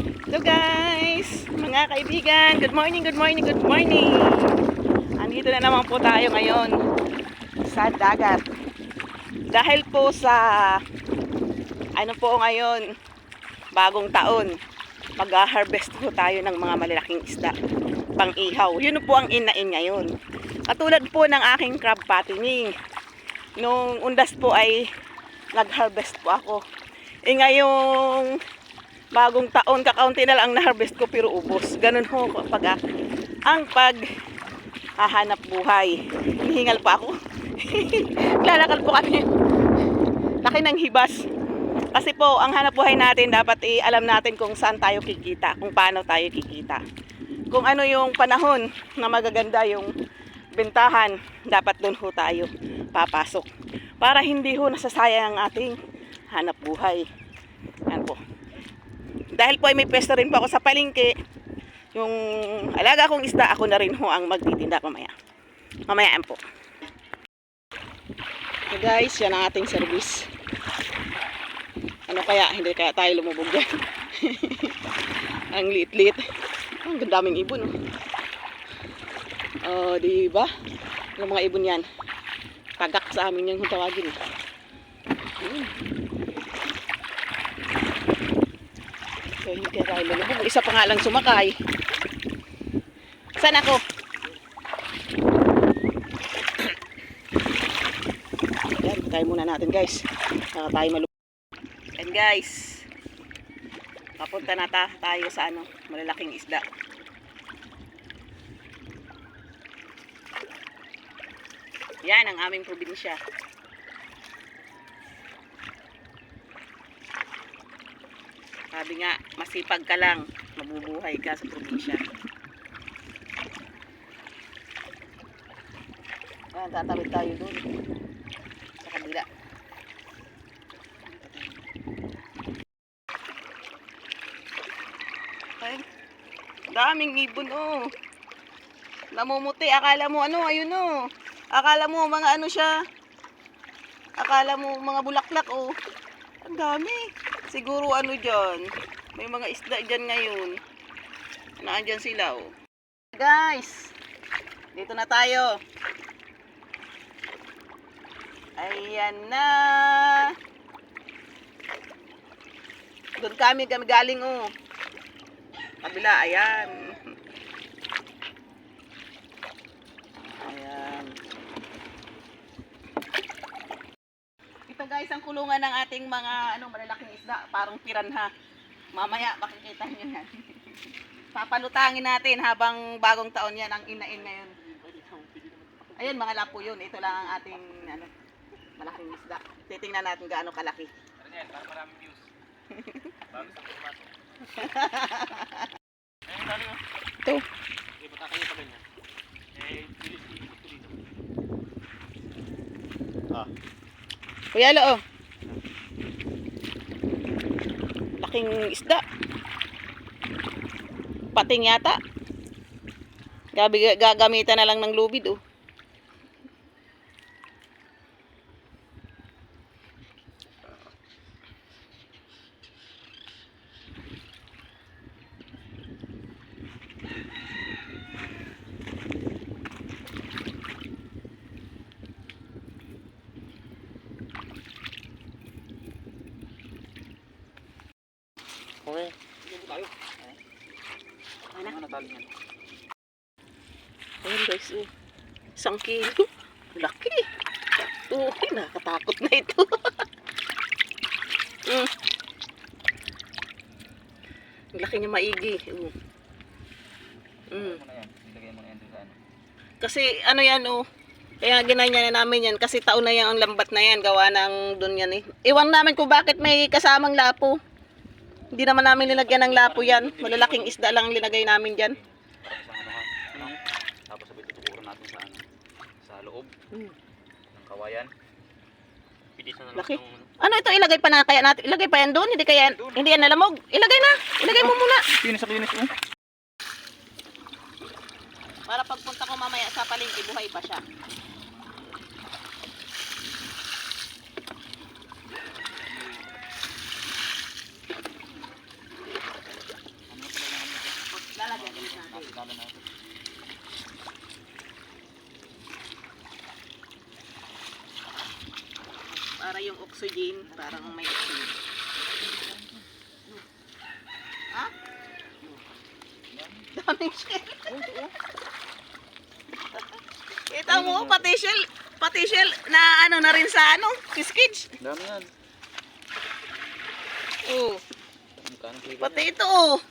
Hello guys, mga kaibigan. Good morning, good morning, good morning. Andito na naman po tayo ngayon sa dagat. Dahil po sa ano po ngayon, bagong taon, mag-harvest po tayo ng mga malalaking isda pang ihaw. Yun po ang inain ngayon. Katulad po ng aking crab patining. Nung undas po ay nag-harvest po ako. Eh ngayong bagong taon, kakaunti na lang ang na-harvest ko pero ubos. Ganun ho kapag ah, ang pag hahanap buhay. Hinihingal pa ako. Lalakal po kami. Laki ng hibas. Kasi po, ang hanap buhay natin, dapat i alam natin kung saan tayo kikita, kung paano tayo kikita. Kung ano yung panahon na magaganda yung bentahan, dapat doon ho tayo papasok. Para hindi ho nasasayang ang ating hanap buhay. Yan po. Dahil po ay may pwesto rin po ako sa palengke, yung alaga kong isda, ako na rin ho ang magtitinda mamaya. Mamaya yan po. So guys, yan ang ating service. Ano kaya, hindi kaya tayo lumubog dyan. ang liit-liit. Ang daming ibon. Oh, oh di ba? Yung mga ibon yan. Tagak sa amin yung tawagin. eh. Ayun. So, hindi kaya tayo. Isa pa nga lang sumakay. Saan ako? Tayo muna natin guys. Saka tayo malubog. And guys, papunta na ta tayo sa ano, malalaking isda. Yan ang aming probinsya. Sabi nga, masipag ka lang, mabubuhay ka sa probinsya. Yan, tatawid tayo doon. Sa kabila. Ay, daming ibon oh. Namumuti, akala mo ano, ayun oh. Akala mo mga ano siya. Akala mo mga bulaklak oh. Ang dami. Siguro ano dyan. May mga isda dyan ngayon. Naandyan sila oh. Guys, dito na tayo. Ayan na. Doon kami, kami galing oh. Kabila, ayan. Ayan. Ito guys, ang kulungan ng ating mga ano, malalaking isda. Parang piranha. Mamaya, makikita nyo yan. Papalutangin natin habang bagong taon yan ang inain ngayon. Ayun, mga lapo yun. Ito lang ang ating ano, malaking isda. Titingnan natin gaano kalaki. Ano yan? Para maraming views. Bago sa pumasok. Ayun, dali oh. Ito. Okay, bata kayo pa ganyan. Eh, bilis. Ah. Kuya Lo, oh. Laking isda. Pating yata. Gabi, gagamitan na lang ng lubid, oh. Okay. Sige po tayo. Ano? Natali yan? Ayun guys, oh. Isang kilo. Laki. Oh, nakakatakot na ito. mm. Ang laki niya maigi. Mm. Ano. Kasi ano yan oh. Kaya ginanya na namin yan kasi taon na yan ang lambat na yan gawa ng doon yan eh. Iwan namin kung bakit may kasamang lapo. Hindi naman namin nilagyan ng lapo yan. Malalaking isda lang ang linagay namin dyan. Para sa ano ha? Ano? Tapos sabay tutukuran natin sa ano? Sa loob Hmm. ng kawayan. Pilis na Laki. ng Ano ito ilagay pa na kaya natin? Ilagay pa yan doon? Hindi kaya hindi yan nalamog. Ilagay na. Ilagay mo muna. Kinis ako kinis oh. Para pagpunta ko mamaya sa palengke, buhay pa siya. Para yung oxygen, parang may oxygen. Ha? Daming shell. Kita mo, pati shell, pati shell na ano na rin sa ano, fiskage. Dami yan. Oh, Magkano kilo pati ito oh.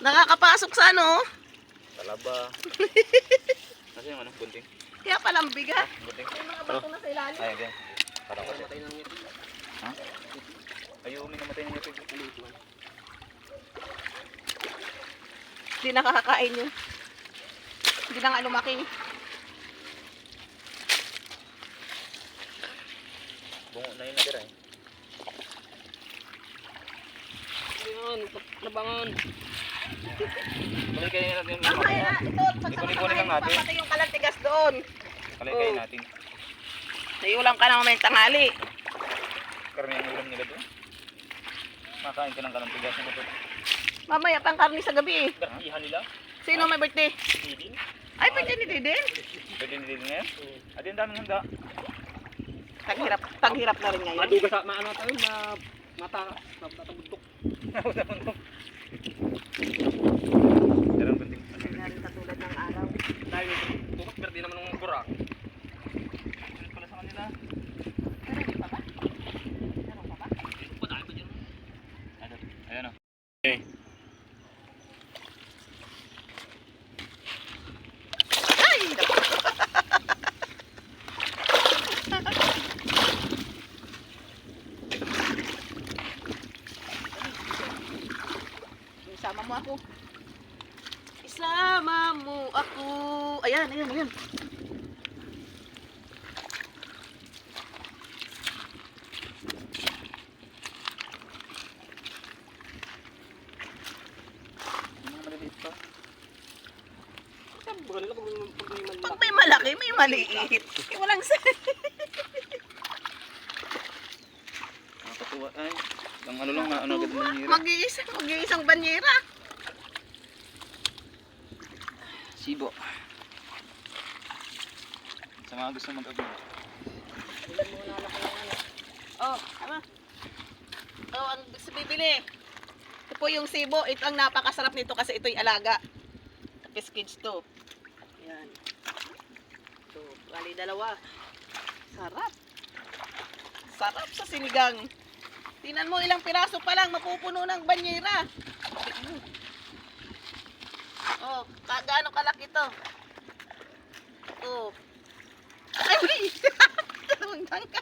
Nakakapasok sa ano. oh. Talaba. Kasi yung ano, bunting. Kaya palang bigat. Bunting. May mga bato na sa ilalim. Ay, yan. Parang kasi. Ha? Ayaw, may namatay ng ngipin. Hindi nakakakain yun. Hindi na nga lumaki. Bungo na yun natira eh. Ayun, labangan. Balik kayo natin yung Ang kaya, ito, lang natin. Pati yung kalantigas doon. Kalay kayo Oh. natin. Naiulam ka na may tanghali. Karamihan yung ulam nila doon. Makain ka ng kalantigas na ito. Mamaya pang karni sa gabi eh. Gartihan nila. Sino may birthday? Didin. Ay, birthday ni Didin. Pwede nila din ngayon. At yung daming handa. Taghirap, taghirap na rin ngayon. Maduga sa maano tayo, ma mata, matabundok. Meron bunting. Hindi na rin katulad ng araw. Dahil tukot berdi naman ng. Sulit pala sa kanila. Meron din pa ba? Meron pa ba? Padaan pa dyan. Ayan. Ayan o. Ay! naku. Isama mo ako. Isama mo ako. Ayan, ayan, ayan. Pag may malaki. may maliit. Walang sa... Nakakatuwa. Ay. Ang ano lang na ano agad hira. Mag-iisang, mag-iisang banyera. Sibo. Sa mga gusto mag-abot. Oh, tama. Oh, ang gusto bibili. Ito po yung sibo. Ito ang napakasarap nito kasi ito'y alaga. Piskage to. Yan. Ito, bali dalawa. Sarap. Sarap sa sinigang. Tingnan mo ilang piraso pa lang mapupuno ng banyera. Oh, ka gaano kalaki to? Oh. Ay, uli!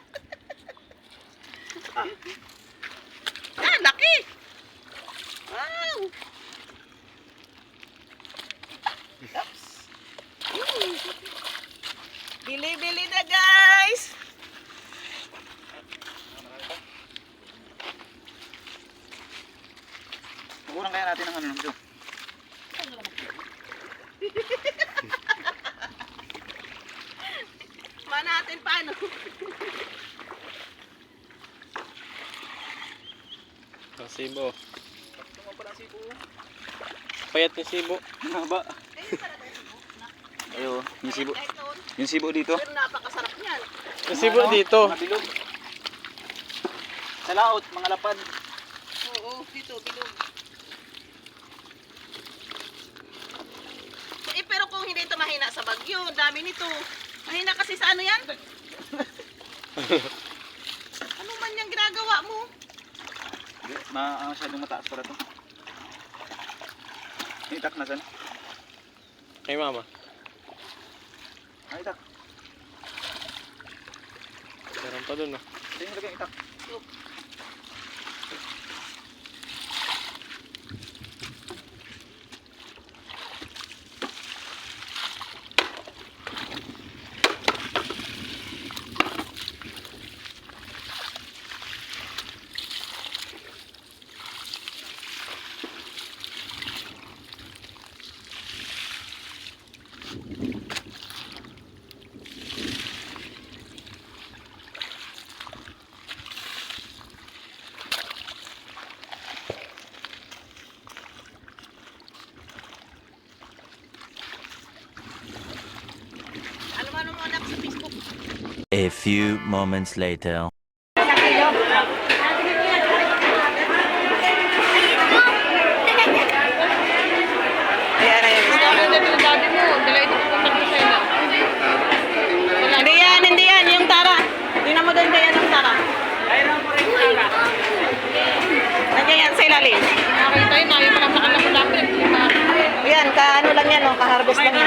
Tumagdang ka. Ah, laki! Wow! Oops. Bili-bili na guys! Kukulang kaya natin ng ano nito. Manatin paano? Sibo. Ito pala sibo. Payat ni sibo. Haba. Yung Ayo, yung sibo. Yung sibo dito. Pero napakasarap niyan. Ang sibo Ano? dito. Bilog. Sa laot, mga lapad. Oo, dito, bilog. Eh, pero kung hindi ito mahina sa bagyo, dami nito. Mahina kasi sa ano yan? ano man yung ginagawa mo? Ma masyadong mataas para to. Itak na san? Kay mama. Ay, itak. Meron pa dun ah. Yung lagay itak. A sa ilalim. Ayan, ka ano lang yan, oh, ka-harvest lang yan.